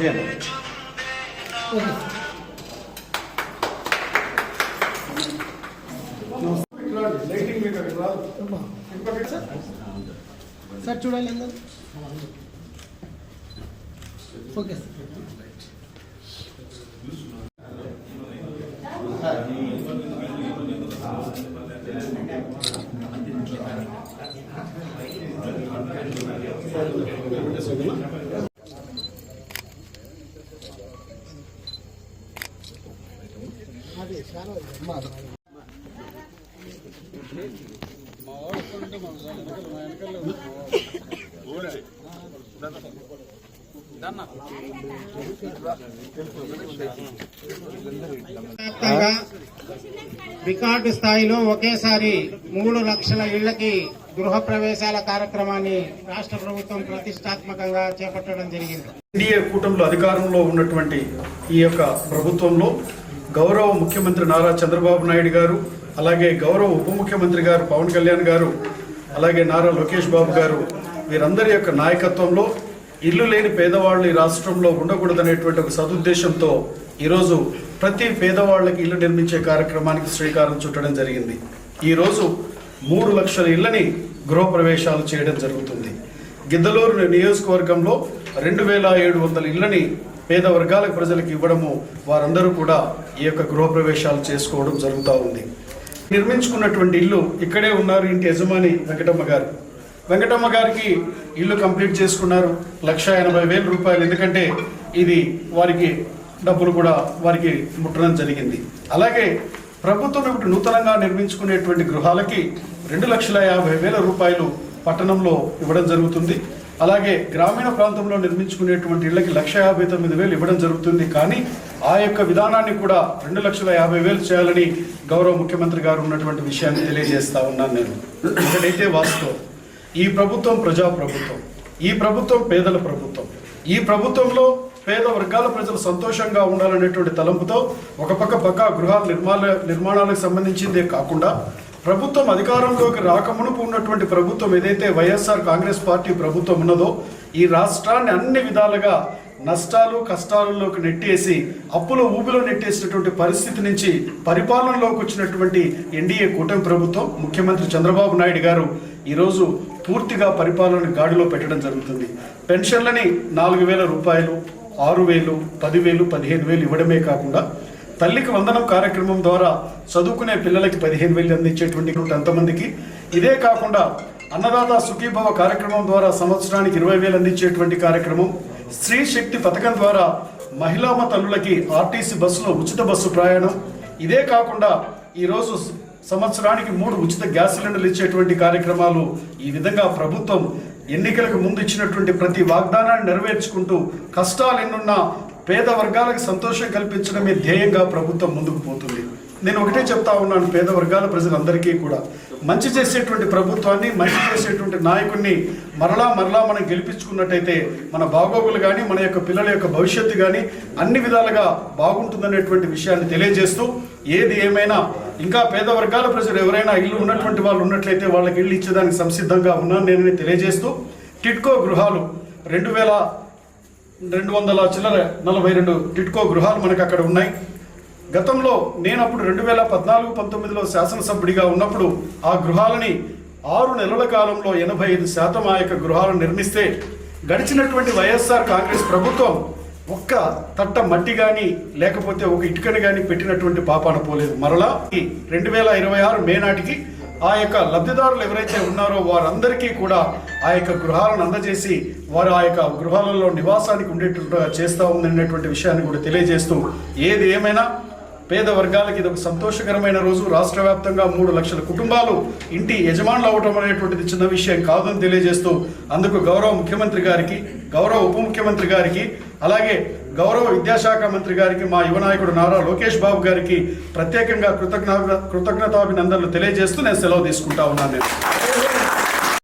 చేయండి సార్ చూడాలి అందరు. Okay sir sir. రికార్డు స్థాయిలో ఒకేసారి మూడు లక్షల ఇళ్ళకి గృహ ప్రవేశాల కార్యక్రమాన్ని రాష్ట్ర ప్రభుత్వం ప్రతిష్టాత్మకంగా చేపట్టడం జరిగింది. ఎన్డీఏ కూటమిలో అధికారంలో ఉన్నటువంటి ఈ యొక్క ప్రభుత్వంలో గౌరవ ముఖ్యమంత్రి నారా చంద్రబాబు నాయుడు గారు అలాగే గౌరవ ఉప ముఖ్యమంత్రి గారు పవన్ కళ్యాణ్ గారు అలాగే నారా లోకేష్ బాబు గారు వీరందరి యొక్క నాయకత్వంలో ఇల్లు లేని పేదవాళ్ళు ఈ రాష్ట్రంలో ఉండకూడదనేటువంటి ఒక సదుద్దేశంతో ఈరోజు ప్రతి పేదవాళ్ళకి ఇల్లు నిర్మించే కార్యక్రమానికి శ్రీకారం చుట్టడం జరిగింది. ఈరోజు మూడు లక్షల ఇళ్ళని గృహప్రవేశాలు చేయడం జరుగుతుంది. గిద్దలూరు నియోజకవర్గంలో రెండు వేల ఏడు వందల ఇళ్ళని పేద వర్గాల ప్రజలకు ఇవ్వడము వారందరూ కూడా ఈ యొక్క గృహప్రవేశాలు చేసుకోవడం జరుగుతూ ఉంది. నిర్మించుకున్నటువంటి ఇల్లు ఇక్కడే ఉన్నారు ఇంటి యజమాని వెంకటమ్మ గారు. వెంకటమ్మ గారికి ఇల్లు కంప్లీట్ చేసుకున్నారు. లక్ష ఎనభై వేల రూపాయలు ఎందుకంటే ఇది వారికి డబ్బులు కూడా వారికి ముట్టడం జరిగింది. అలాగే ప్రభుత్వం ఇప్పుడు నూతనంగా నిర్మించుకునేటువంటి గృహాలకి రెండు లక్షల యాభై వేల రూపాయలు పట్టణంలో ఇవ్వడం జరుగుతుంది. అలాగే గ్రామీణ ప్రాంతంలో నిర్మించుకునేటువంటి ఇళ్ళకి లక్ష యాభై తొమ్మిది వేలు ఇవ్వడం జరుగుతుంది. కానీ ఆ యొక్క విధానాన్ని కూడా రెండు లక్షల యాభై వేలు చేయాలని గౌరవ ముఖ్యమంత్రి గారు ఉన్నటువంటి విషయాన్ని తెలియజేస్తా ఉన్నాను నేను. ఒకటైతే వాస్తవం. ఈ ప్రభుత్వం ప్రజా ప్రభుత్వం ఈ ప్రభుత్వం పేదల ప్రభుత్వం. ఈ ప్రభుత్వంలో పేద వర్గాల ప్రజలు సంతోషంగా ఉండాలనేటువంటి తలంపుతో ఒక పక్క పక్క గృహాల నిర్మాణ నిర్మాణాలకు సంబంధించిందే కాకుండా ప్రభుత్వం అధికారంలోకి రాకమునుపు ఉన్నటువంటి ప్రభుత్వం ఏదైతే వైఎస్ఆర్ కాంగ్రెస్ పార్టీ ప్రభుత్వం ఉన్నదో ఈ రాష్ట్రాన్ని అన్ని విధాలుగా నష్టాలు కష్టాలలోకి నెట్టేసి అప్పుల ఊబిలో నెట్టేసినటువంటి పరిస్థితి నుంచి పరిపాలనలోకి వచ్చినటువంటి ఎన్డీఏ కూటమి ప్రభుత్వం ముఖ్యమంత్రి చంద్రబాబు నాయుడు గారు ఈరోజు పూర్తిగా పరిపాలన గాడిలో పెట్టడం జరుగుతుంది. పెన్షన్లని నాలుగు వేల రూపాయలు ఆరు వేలు పదివేలు పదిహేను వేలు ఇవ్వడమే కాకుండా తల్లికి వందనం కార్యక్రమం ద్వారా చదువుకునే పిల్లలకి పదిహేను వేలు అందించేటువంటి ఎంతమందికి ఇదే కాకుండా అన్నదాత సుఖీభవ కార్యక్రమం ద్వారా సంవత్సరానికి ఇరవై వేలు అందించేటువంటి కార్యక్రమం. స్త్రీ శక్తి పథకం ద్వారా మహిళామ తల్లులకి ఆర్టీసీ బస్సులో ఉచిత బస్సు ప్రయాణం. ఇదే కాకుండా ఈరోజు సంవత్సరానికి మూడు ఉచిత గ్యాస్ సిలిండర్లు ఇచ్చేటువంటి కార్యక్రమాలు ఈ విధంగా ప్రభుత్వం ఎన్నికలకు ముందు ఇచ్చినటువంటి ప్రతి వాగ్దానాన్ని నెరవేర్చుకుంటూ కష్టాలు ఎన్నున్నా పేద వర్గాలకు సంతోషం కల్పించడమే ధ్యేయంగా ప్రభుత్వం ముందుకు పోతుంది. నేను ఒకటే చెప్తా ఉన్నాను పేద వర్గాల ప్రజలందరికీ కూడా. మంచి చేసేటువంటి ప్రభుత్వాన్ని మంచి చేసేటువంటి నాయకుడిని మరలా మరలా మనం గెలిపించుకున్నట్టయితే మన బాగోగులు కానీ మన యొక్క పిల్లల యొక్క భవిష్యత్తు కానీ అన్ని విధాలుగా బాగుంటుందనేటువంటి విషయాన్ని తెలియజేస్తూ ఏది ఏమైనా ఇంకా పేద వర్గాల ప్రజలు ఎవరైనా ఇల్లు ఉన్నటువంటి వాళ్ళు ఉన్నట్లయితే వాళ్ళకి ఇల్లు ఇచ్చేదానికి సంసిద్ధంగా ఉన్నాను నేను తెలియజేస్తూ టిట్కో గృహాలు రెండు వేల రెండు వందల చిల్లర నలభై రెండు టిట్కో గృహాలు మనకు అక్కడ ఉన్నాయి. గతంలో నేను అప్పుడు రెండు వేల పద్నాలుగు పంతొమ్మిదిలో శాసనసభ్యుడిగా ఉన్నప్పుడు ఆ గృహాలని ఆరు నెలల కాలంలో ఎనభై ఐదు శాతం ఆ యొక్క గృహాలను నిర్మిస్తే గడిచినటువంటి వైఎస్ఆర్ కాంగ్రెస్ ప్రభుత్వం ఒక్క తట్ట మట్టి కానీ లేకపోతే ఒక ఇటుకని కానీ పెట్టినటువంటి పాపాన పోలేదు. మరలా ఈ రెండు వేల ఇరవై ఆరు మే నాటికి ఆ యొక్క లబ్ధిదారులు ఎవరైతే ఉన్నారో వారందరికీ కూడా ఆ యొక్క గృహాలను అందజేసి వారు ఆ యొక్క గృహాలలో నివాసానికి ఉండేటట్టుగా చేస్తూ ఉందనేటువంటి విషయాన్ని కూడా తెలియజేస్తూ ఏది ఏమైనా పేద వర్గాలకి ఇది ఒక సంతోషకరమైన రోజు. రాష్ట్ర వ్యాప్తంగా మూడు లక్షల కుటుంబాలు ఇంటి యజమానులు అవటం అనేటువంటిది చిన్న విషయం కాదని తెలియజేస్తూ అందుకు గౌరవ ముఖ్యమంత్రి గారికి గౌరవ ఉప ముఖ్యమంత్రి గారికి అలాగే గౌరవ విద్యాశాఖ మంత్రి గారికి మా యువ నాయకుడు నారా లోకేష్ బాబు గారికి ప్రత్యేకంగా కృతజ్ఞ కృతజ్ఞతాభినందనలు తెలియజేస్తూ నేను సెలవు తీసుకుంటా ఉన్నాను. నేను